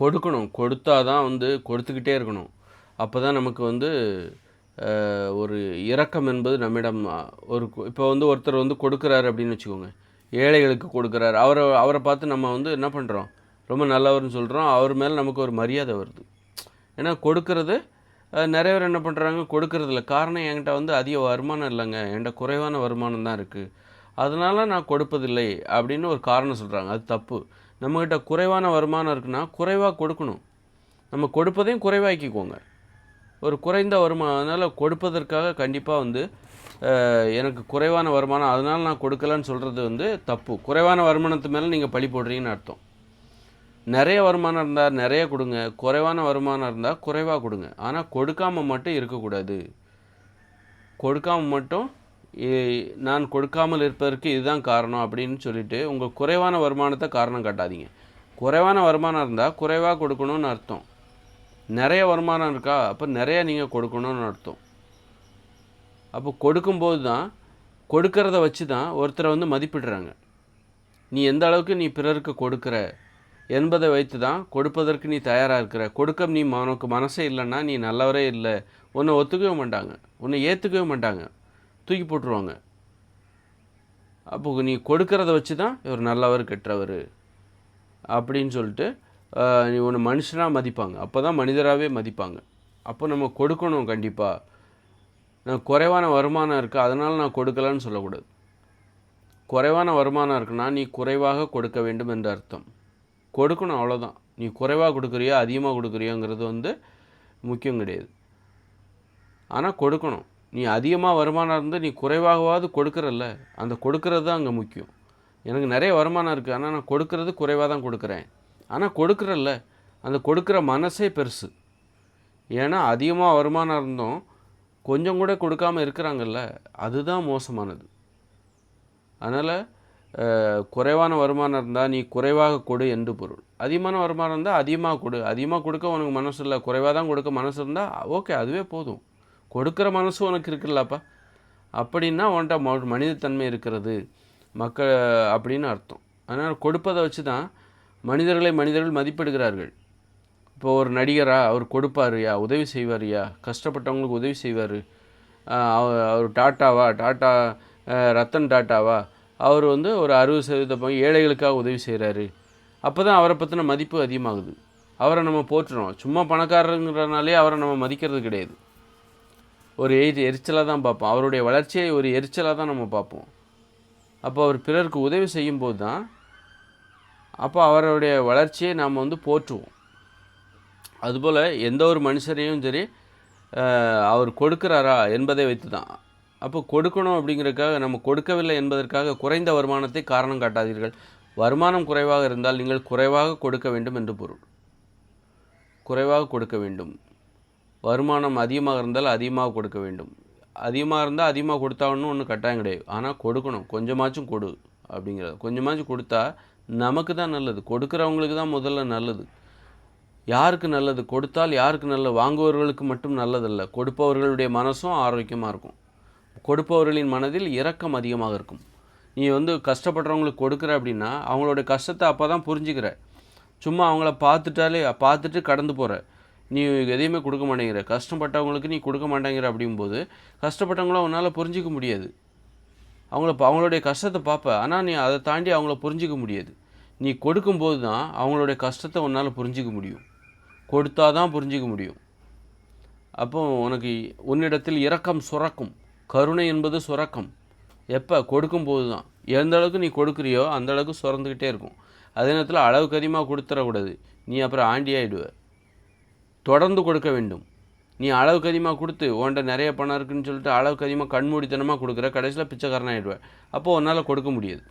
கொடுக்கணும். கொடுத்தா தான் வந்து கொடுத்துக்கிட்டே இருக்கணும். அப்போ தான் நமக்கு வந்து ஒரு இரக்கம் என்பது நம்மிடம் ஒரு இப்போ வந்து ஒருத்தர் வந்து கொடுக்குறாரு அப்படின்னு வச்சுக்கோங்க. ஏழைகளுக்கு கொடுக்குறாரு. அவரை அவரை பார்த்து நம்ம வந்து என்ன பண்ணுறோம் ரொம்ப நல்லவர்னு சொல்கிறோம் அவர் மேலே நமக்கு ஒரு மரியாதை வருது. ஏன்னா கொடுக்கறது நிறைய பேர் என்ன பண்ணுறாங்க கொடுக்கறதில்ல காரணம் என்கிட்ட வந்து அதிக வருமானம் இல்லைங்க. என்கிட்ட குறைவான வருமானம் தான் இருக்குது அதனால் நான் கொடுப்பதில்லை அப்படின்னு ஒரு காரணம் சொல்கிறாங்க அது தப்பு. நம்மக்கிட்ட குறைவான வருமானம் இருக்குன்னா குறைவாக கொடுக்கணும். நம்ம கொடுப்பதையும் குறைவாக்கிக்கோங்க. ஒரு குறைந்த வருமானம் அதனால் கொடுப்பதற்காக கண்டிப்பாக வந்து எனக்கு குறைவான வருமானம் அதனால் நான் கொடுக்கலன்னு சொல்கிறது வந்து தப்பு. குறைவான வருமானத்து மேலே நீங்கள் பழி போடுறீங்கன்னு அர்த்தம். நிறைய வருமானம் இருந்தால் நிறைய கொடுங்க. குறைவான வருமானம் இருந்தால் குறைவாக கொடுங்க. ஆனால் கொடுக்காமல் மட்டும் இருக்கக்கூடாது. கொடுக்காம மட்டும் நான் கொடுக்காமல் இருப்பதற்கு இதுதான் காரணம் அப்படின்னு சொல்லிட்டு உங்கள் குறைவான வருமானத்தை காரணம் காட்டாதீங்க. குறைவான வருமானம் இருந்தால் குறைவாக கொடுக்கணும்னு அர்த்தம். நிறைய வருமானம் இருக்கா அப்போ நிறைய நீங்கள் கொடுக்கணும்னு அர்த்தம். அப்போ கொடுக்கும்போது தான் கொடுக்கறத வச்சு தான் ஒருத்தரை வந்து மதிப்பிடுறாங்க. நீ எந்த அளவுக்கு நீ பிறருக்கு கொடுக்குற என்பதை வைத்து தான் கொடுப்பதற்கு நீ தயாராக இருக்கிற. கொடுக்க நீ உனக்கு மனசே இல்லைன்னா நீ நல்லவரே இல்லை. உன்னை ஒத்துக்கவே மாட்டாங்க. உன்னை ஏற்றுக்கவே மாட்டாங்க. தூக்கி போட்டுருவாங்க. அப்போ நீ கொடுக்கறத வச்சு தான் இவர் நல்லவர் கெட்டவர் அப்படின்னு சொல்லிட்டு நீ ஒன்று மனுஷனாக மதிப்பாங்க. அப்போ தான் மனிதராகவே மதிப்பாங்க. அப்போ நம்ம கொடுக்கணும் கண்டிப்பாக நான் குறைவான வருமானம் இருக்குது அதனால் நான் கொடுக்கலன்னு சொல்லக்கூடாது. குறைவான வருமானம் இருக்குன்னா நீ குறைவாக கொடுக்க வேண்டும் என்ற அர்த்தம். கொடுக்கணும் அவ்வளோதான் நீ குறைவாக கொடுக்குறியா அதிகமாக கொடுக்குறியாங்கிறது வந்து முக்கியம் கிடையாது. ஆனால் கொடுக்கணும். நீ அதிகமாக வருமானம் இருந்தால் நீ குறைவாகவாவது கொடுக்குறல்ல. அந்த கொடுக்கறது தான் அங்கே முக்கியம். எனக்கு நிறைய வருமானம் இருக்குது ஆனால் நான் கொடுக்கறது குறைவாக தான் கொடுக்குறேன். ஆனால் கொடுக்குறல்ல. அந்த கொடுக்குற மனசே பெருசு. ஏன்னா அதிகமாக வருமானம் இருந்தோம். கொஞ்சம் கூட கொடுக்காம இருக்கிறாங்கல்ல. அதுதான் மோசமானது. அதனால் குறைவான வருமானம் இருந்தால் நீ குறைவாக கொடு என்று பொருள். அதிகமான வருமானம் இருந்தால் அதிகமாக கொடு. அதிகமாக கொடுக்க உனக்கு மனசு இல்லை. குறைவாக தான் கொடுக்க மனசு இருந்தால் ஓகே அதுவே போதும். கொடுக்குற மனசும் உனக்கு இருக்குல்லப்பா. அப்படின்னா உன்கிட்ட மனிதத்தன்மை இருக்கிறது. மக்கள் அப்படின்னு அர்த்தம். அதனால் கொடுப்பதை வச்சு தான் மனிதர்களை மனிதர்கள் மதிப்பிடுகிறார்கள். இப்போ ஒரு நடிகரா அவர் கொடுப்பாருயா உதவி செய்வாருயா கஷ்டப்பட்டவங்களுக்கு உதவி செய்வார். அவர் டாட்டாவா டாட்டா ரத்தன் டாட்டாவா அவர் வந்து ஒரு அறுபது சதவீத பங்கு ஏழைகளுக்காக உதவி செய்கிறாரு அப்போ தான் அவரை பற்றின மதிப்பு அதிகமாகுது. அவரை நம்ம போற்றுறோம். சும்மா பணக்காரங்கிறனாலே அவரை நம்ம மதிக்கிறது கிடையாது. ஒரு எரி எரிச்சலாக தான் பார்ப்போம். அவருடைய வளர்ச்சியை ஒரு எரிச்சலாக தான் நம்ம பார்ப்போம். அப்போ அவர் பிறருக்கு உதவி செய்யும்போது தான் அப்போ அவருடைய வளர்ச்சியை நாம் வந்து போற்றுவோம். அதுபோல் எந்த ஒரு மனுஷரையும் சரி அவர் கொடுக்குறாரா என்பதை வைத்து தான். அப்போ கொடுக்கணும் அப்படிங்கிறதுக்காக நம்ம கொடுக்கவில்லை என்பதற்காக குறைந்த வருமானத்தை காரணம் காட்டாதீர்கள். வருமானம் குறைவாக இருந்தால் நீங்கள் குறைவாக கொடுக்க வேண்டும் என்று பொருள். குறைவாக கொடுக்க வேண்டும். வருமானம் அதிகமாக இருந்தால் அதிகமாக கொடுக்க வேண்டும். அதிகமாக இருந்தால் அதிகமாக கொடுத்தாகணும் ஒன்றும் கட்டாயம் கிடையாது. ஆனால் கொடுக்கணும். கொஞ்சமாச்சும் கொடு அப்படிங்கிறது. கொஞ்சமாச்சும் கொடுத்தா நமக்கு தான் நல்லது. கொடுக்குறவங்களுக்கு தான் முதல்ல நல்லது. யாருக்கு நல்லது? கொடுத்தால் யாருக்கு நல்லது? வாங்குபவர்களுக்கு மட்டும் நல்லதல்ல. கொடுப்பவர்களுடைய மனசும் ஆரோக்கியமாக இருக்கும். கொடுப்பவர்களின் மனதில் இரக்கம் அதிகமாக இருக்கும். நீ வந்து கஷ்டப்படுறவங்களுக்கு கொடுக்குற அப்படின்னா அவங்களோட கஷ்டத்தை அப்போ தான் புரிஞ்சுக்கிற. சும்மா அவங்கள பார்த்துட்டாலே பார்த்துட்டு கடந்து போகிற நீ எதையுமே கொடுக்க மாட்டேங்கிற. கஷ்டப்பட்டவங்களுக்கு நீ கொடுக்க மாட்டேங்கிற அப்படிங்கும்போது கஷ்டப்பட்டவங்களும் உன்னால் புரிஞ்சிக்க முடியாது. அவங்கள அவங்களுடைய கஷ்டத்தை பார்ப்ப ஆனால் நீ அதை தாண்டி அவங்கள புரிஞ்சிக்க முடியாது. நீ கொடுக்கும்போது தான் அவங்களுடைய கஷ்டத்தை உன்னால் புரிஞ்சிக்க முடியும். கொடுத்தா தான் புரிஞ்சிக்க முடியும். அப்போ உனக்கு உன்னிடத்தில் இரக்கம் சுரக்கும். கருணை என்பது சுரக்கம். எப்போ? கொடுக்கும்போது தான். எந்த அளவுக்கு நீ கொடுக்குறியோ அந்த அளவுக்கு சுரந்துக்கிட்டே இருக்கும். அதே நேரத்தில் அளவுக்கு அதிகமாக கொடுத்துடக்கூடாது நீ அப்புறம் ஆண்டி ஆயிடுவ தொடர்ந்து கொடுக்க வேண்டும். நீ அளவுக்கு அதிகமாக கொடுத்து உன்கிட்ட நிறைய பணம் இருக்குன்னு சொல்லிட்டு அளவுக்கு அதிகமாக கண்மூடித்தனமாக கொடுக்குற கடைசியில் பிச்சைக்காரன் ஆயிடுவ. அப்போ உன்னால் கொடுக்க முடியாது.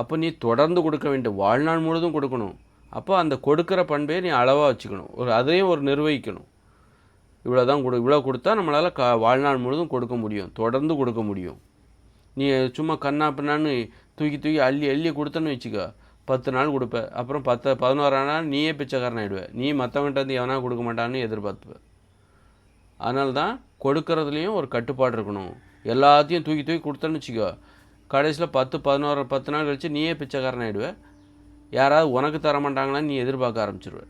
அப்போ நீ தொடர்ந்து கொடுக்க வேண்டும். வாழ்நாள் முழுதும் கொடுக்கணும். அப்போ அந்த கொடுக்குற பண்பை நீ அளவாக வச்சுக்கணும். ஒரு அதையும் ஒரு நிர்வகிக்கணும். இவ்வளோ தான் கொடு இவ்வளோ கொடுத்தா நம்மளால் க வாழ்நாள் முழுதும் கொடுக்க முடியும். தொடர்ந்து கொடுக்க முடியும். நீ சும்மா கண்ணா பின்னான்னு தூக்கி தூக்கி அள்ளி அள்ளி கொடுத்தன்னு வச்சுக்க. பத்து நாள் கொடுப்ப. அப்புறம் பத்து பதினோரா நாள் நீயே பிச்சைக்காரன் ஆகிடுவேன் நீ மற்றவன்கிட்ட வந்து எவனா கொடுக்க மாட்டான்னு எதிர்பார்த்துப்பேன் அதனால தான் கொடுக்கறதுலேயும் ஒரு கட்டுப்பாடு இருக்கணும். எல்லாத்தையும் தூக்கி தூக்கி கொடுத்தேன்னு வச்சுக்கோ. கடைசியில் பத்து பதினோரு பத்து நாள் கழித்து நீயே பிச்சைக்காரன் ஆயிடுவ. யாராவது உனக்கு தர மாட்டாங்களான்னு நீ எதிர்பார்க்க ஆரம்பிச்சிருவ.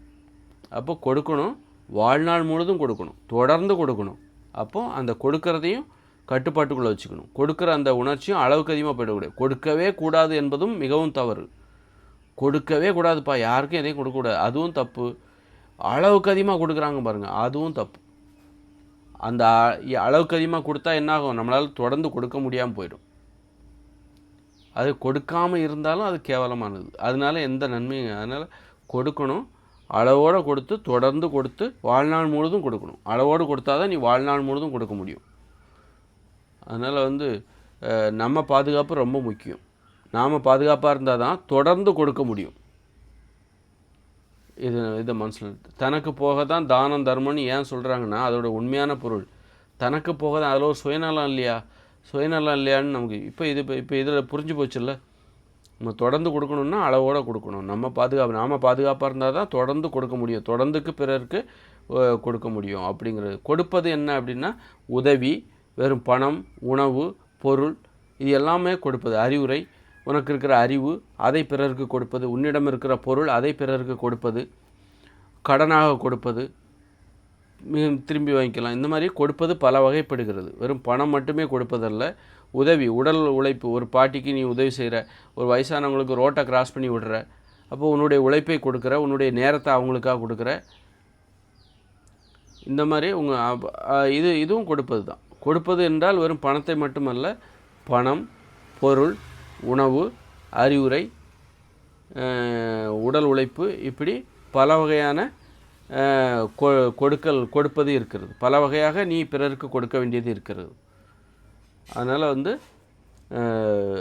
அப்போ கொடுக்கணும். வாழ்நாள் முழுதும் கொடுக்கணும். தொடர்ந்து கொடுக்கணும். அப்போ அந்த கொடுக்கறதையும் கட்டுப்பாட்டுக்குள்ளே வச்சுக்கணும். கொடுக்குற அந்த உணர்ச்சியும் அளவுக்கு அதிகமாக போயிடக்கூடாது. கொடுக்கவே கூடாது என்பதும் மிகவும் தவறு. கொடுக்கவே கூடாதுப்பா. யாருக்கும் எதையும் கொடுக்கக்கூடாது அதுவும் தப்பு. அளவுக்கு அதிகமாக கொடுக்குறாங்க பாருங்கள் அதுவும் தப்பு. அந்த அளவுக்கு அதிகமாக கொடுத்தா என்னாகும்? நம்மளால் தொடர்ந்து கொடுக்க முடியாமல் போயிடும். அது கொடுக்காமல் இருந்தாலும் அது கேவலமானது. அதனால எந்த நன்மையும் அதனால் கொடுக்கணும். அளவோடு கொடுத்து தொடர்ந்து கொடுத்து வாழ்நாள் முழுதும் கொடுக்கணும். அளவோடு கொடுத்தா தான் நீ வாழ்நாள் முழுதும் கொடுக்க முடியும். அதனால் வந்து நம்ம பாதுகாப்பு ரொம்ப முக்கியம். நாம் பாதுகாப்பாக இருந்தால் தான் தொடர்ந்து கொடுக்க முடியும். இது இதை மனசில் தனக்கு போக தான் தானம் தர்மம்னு ஏன் சொல்கிறாங்கன்னா அதோட உண்மையான பொருள். தனக்கு போக தான் அதில் ஒரு சுயநலம் இல்லையா? சுயநலம் இல்லையான்னு நமக்கு இப்போ இது இப்போ இப்போ இதில் புரிஞ்சு போச்சுல்ல? நம்ம தொடர்ந்து கொடுக்கணும்னா அளவோடு கொடுக்கணும். நம்ம பாதுகாப்பு நாம் பாதுகாப்பாக இருந்தால் தான் தொடர்ந்து கொடுக்க முடியும். தொடர்ந்துக்கு பிறருக்கு கொடுக்க முடியும் அப்படிங்கிறது. கொடுப்பது என்ன அப்படின்னா உதவி வெறும் பணம் உணவு பொருள் இது எல்லாமே கொடுப்பது. அறிவுரை உனக்கு இருக்கிற அறிவு அதை பிறருக்கு கொடுப்பது. உன்னிடம் இருக்கிற பொருள் அதை பிறருக்கு கொடுப்பது. கடனாக கொடுப்பது. திரும்பி வாங்கிக்கலாம். இந்த மாதிரி கொடுப்பது பல வகைப்படுகிறது. வெறும் பணம் மட்டுமே கொடுப்பதல்ல. உதவி உடல் உழைப்பு. ஒரு பாட்டிக்கு நீ உதவி செய்கிற ஒரு வயசானவங்களுக்கு ரோட்டை கிராஸ் பண்ணி விடுற அப்போ உன்னுடைய உழைப்பை கொடுக்குற உன்னுடைய நேரத்தை அவங்களுக்காக கொடுக்குற. இந்த மாதிரி உங்கள் இது இதுவும் கொடுப்பது தான் கொடுப்பது என்றால் வெறும் பணத்தை மட்டுமல்ல பணம் பொருள் உணவு அறிவுரை உடல் உழைப்பு இப்படி பல வகையான கொ- கொடுக்கல் கொடுப்பது இருக்கிறது. பல வகையாக நீ பிறருக்கு கொடுக்க வேண்டியது இருக்கிறது. அதனால் வந்து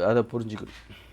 அதை புரிஞ்சுக்கணும்.